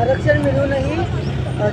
आरक्षण मिळूनही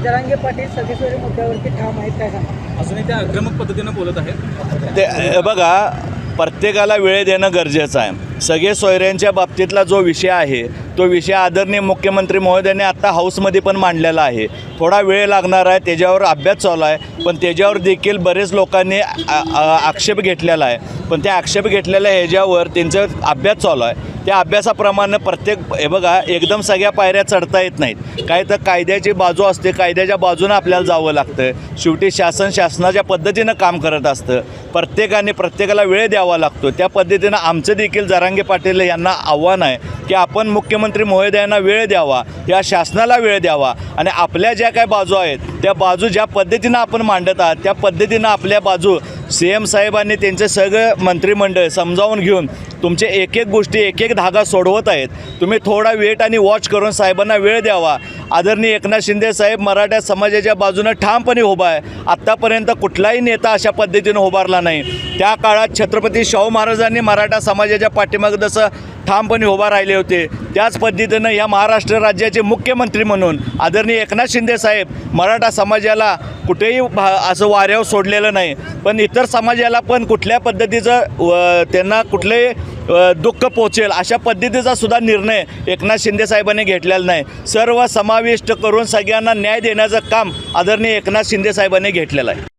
जरांगे पाटील सगळेश्वरी मुद्द्यावरती ठाम आहेत काय सांगा? अजूनही त्या आक्रमक पद्धतीनं बोलत आहेत? ते हे बघा प्रत्येकाला वेळ देणं गरजेचं आहे. सगळे सोयऱ्यांच्या बाबतीतला जो विषय आहे तो विषय आदरणीय मुख्यमंत्री महोदयांनी आत्ता हाऊसमध्ये पण मांडलेला आहे. थोडा वेळ लागणार आहे त्याच्यावर अभ्यास चालू आहे पण त्याच्यावर देखील बरेच लोकांनी आक्षेप घेतलेला आहे. पण त्या आक्षेप घेतलेल्या ह्याच्यावर त्यांचा अभ्यास चालू आहे. त्या अभ्यासाप्रमाणे प्रत्येक हे बघा एकदम सगळ्या पायऱ्या चढता येत नाहीत. काही तर कायद्याची बाजू असते कायद्याच्या बाजूनं आपल्याला जावं लागतं. शेवटी शासन शासनाच्या पद्धतीनं काम करत असतं. प्रत्येकाने प्रत्येकाला वेळ द्यावा लागतो. त्या पद्धतीनं आमचं देखील जरांगे पाटील यांना आव्हान आहे. की आपण मुख्यमंत्री महोदयांना वेळ द्यावा या शासनाला वेळ द्यावा. आणि आपल्या ज्या काय बाजू आहेत त्या बाजू ज्या पद्धतीनं आपण मांडत आहात त्या पद्धतीनं आपल्या बाजू सी एम साहेबांनी त्यांचे सगळं मंत्रिमंडळ समजावून घेऊन तुमचे एक एक गोष्टी एक एक धागा सोडवत आहेत. तुम्ही थोडा वेट आणि वॉच करून साहेबांना वेळ द्यावा. आदरणीय एकनाथ शिंदे साहेब मराठा समाजाच्या बाजूनं ठामपणे उभा आहे. आत्तापर्यंत कुठलाही नेता अशा पद्धतीनं उभारला नाही. त्या काळात छत्रपती शाहू महाराजांनी मराठा समाजाच्या पाठीमागं जसं ठामपणे उभा राहिले होते त्याच पद्धतीनं या महाराष्ट्र राज्याचे मुख्यमंत्री म्हणून आदरणीय एकनाथ शिंदे साहेब मराठा समाजाला कुठेही भा असं वाऱ्यावर सोडलेलं नाही. पण इतर समाजाला पण कुठल्या पद्धतीचं व त्यांना कुठलेही दुःख पोचेल. अशा पद्धतीचा सुद्धा निर्णय एकनाथ शिंदे साहेबांनी घेतलेला नाही. सर्व समाविष्ट करून सगळ्यांना न्याय देण्याचं काम आदरणीय एकनाथ शिंदे साहेबांनी घेतलेलं आहे.